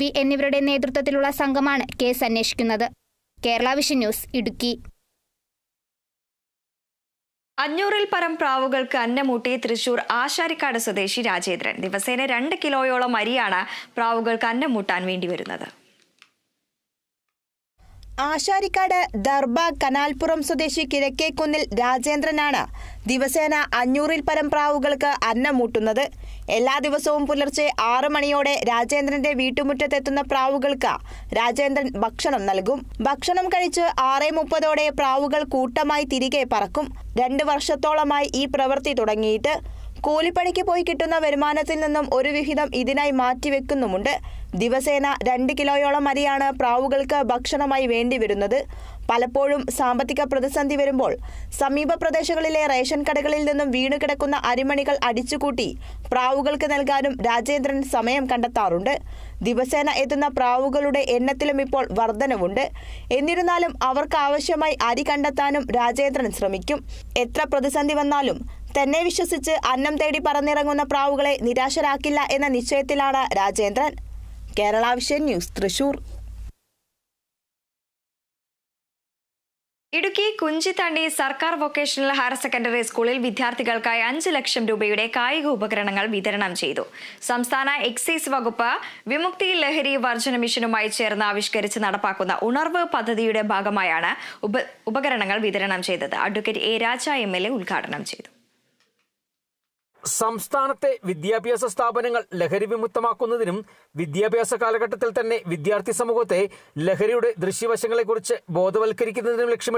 B എന്നിവരുടെ നേതൃത്വത്തിലുള്ള സംഘമാണ് കേസ് അന്വേഷിക്കുന്നത്. Kerala vision news Idukki. അഞ്ഞൂറിൽ പരം പ്രാവുകൾക്ക് അന്നമൂട്ടി തൃശൂർ ആശാരിക്കാട് സ്വദേശി രാജേന്ദ്രൻ. ദിവസേന രണ്ട് കിലോയോളം അരിയാണ് പ്രാവുകൾക്ക് അന്നമൂട്ടാൻ വേണ്ടിവരുന്നത്. ആശാരിക്കാട് ദർബ കനാൽപ്പുറം സ്വദേശി കിഴക്കേക്കുന്നിൽ രാജേന്ദ്രനാണ്. ദിവസേന അഞ്ഞൂറിൽ പരം പ്രാവുകൾക്ക് അന്നം മൂട്ടുന്നത് എല്ലാ ദിവസവും പുലർച്ചെ ആറു മണിയോടെ രാജേന്ദ്രന്റെ വീട്ടുമുറ്റത്തെത്തുന്ന പ്രാവുകൾക്ക് രാജേന്ദ്രൻ ഭക്ഷണം നൽകും. ഭക്ഷണം കഴിച്ച് ആറേ മുപ്പതോടെ പ്രാവുകൾ കൂട്ടമായി തിരികെ പറക്കും. രണ്ട് വർഷത്തോളമായി ഈ പ്രവൃത്തി തുടങ്ങിയിട്ട്. കൂലിപ്പണിക്ക് പോയി കിട്ടുന്ന വരുമാനത്തിൽ നിന്നും ഒരു വിഹിതം ഇതിനായി മാറ്റിവെക്കുന്നുമുണ്ട്. ദിവസേന രണ്ട് കിലോയോളം അരിയാണ് പ്രാവുകൾക്ക് ഭക്ഷണമായി വേണ്ടി വരുന്നത് പലപ്പോഴും സാമ്പത്തിക പ്രതിസന്ധി വരുമ്പോൾ സമീപ പ്രദേശങ്ങളിലെ റേഷൻ കടകളിൽ നിന്നും വീണുകിടക്കുന്ന അരിമണികൾ അടിച്ചുകൂട്ടി പ്രാവുകൾക്ക് നൽകാനും രാജേന്ദ്രൻ സമയം കണ്ടെത്താറുണ്ട്. ദിവസേന എത്തുന്ന പ്രാവുകളുടെ എണ്ണത്തിലും ഇപ്പോൾ വർധനവുണ്ട്. എന്നിരുന്നാലും അവർക്ക് ആവശ്യമായി അരി കണ്ടെത്താനും രാജേന്ദ്രൻ ശ്രമിക്കും. എത്ര പ്രതിസന്ധി വന്നാലും തന്നെ വിശ്വസിച്ച് അന്നം തേടി പറന്നിറങ്ങുന്ന പ്രാവുകളെ നിരാശരാക്കില്ല എന്ന നിശ്ചയത്തിലാണ് Rajendran. Kerala vision news Thrissur. Idukki Kunchithanni സർക്കാർ വൊക്കേഷണൽ ഹയർ സെക്കൻഡറി സ്കൂളിൽ വിദ്യാർത്ഥികൾക്കായി അഞ്ച് ലക്ഷം രൂപയുടെ കായിക ഉപകരണങ്ങൾ വിതരണം ചെയ്തു. സംസ്ഥാന എക്സൈസ് വകുപ്പ് വിമുക്തി ലഹരി വർജന മിഷനുമായി ചേർന്ന് ആവിഷ്കരിച്ച് നടപ്പാക്കുന്ന ഉണർവ് പദ്ധതിയുടെ ഭാഗമായാണ് ഉപകരണങ്ങൾ വിതരണം ചെയ്തത്. അഡ്വക്കേറ്റ് എ രാജ എം ഉദ്ഘാടനം ചെയ്തു. സംസ്ഥാനത്തെ വിദ്യാഭ്യാസ സ്ഥാപനങ്ങൾ ലഹരി വിമുക്തമാക്കുന്നതിനും വിദ്യാഭ്യാസ കാലഘട്ടത്തിൽ തന്നെ വിദ്യാർത്ഥി സമൂഹത്തെ ലഹരിയുടെ ദൃശ്യവശങ്ങളെക്കുറിച്ച് ബോധവൽക്കരിക്കുന്നതിനും ലക്ഷ്യമിട്ടാണ്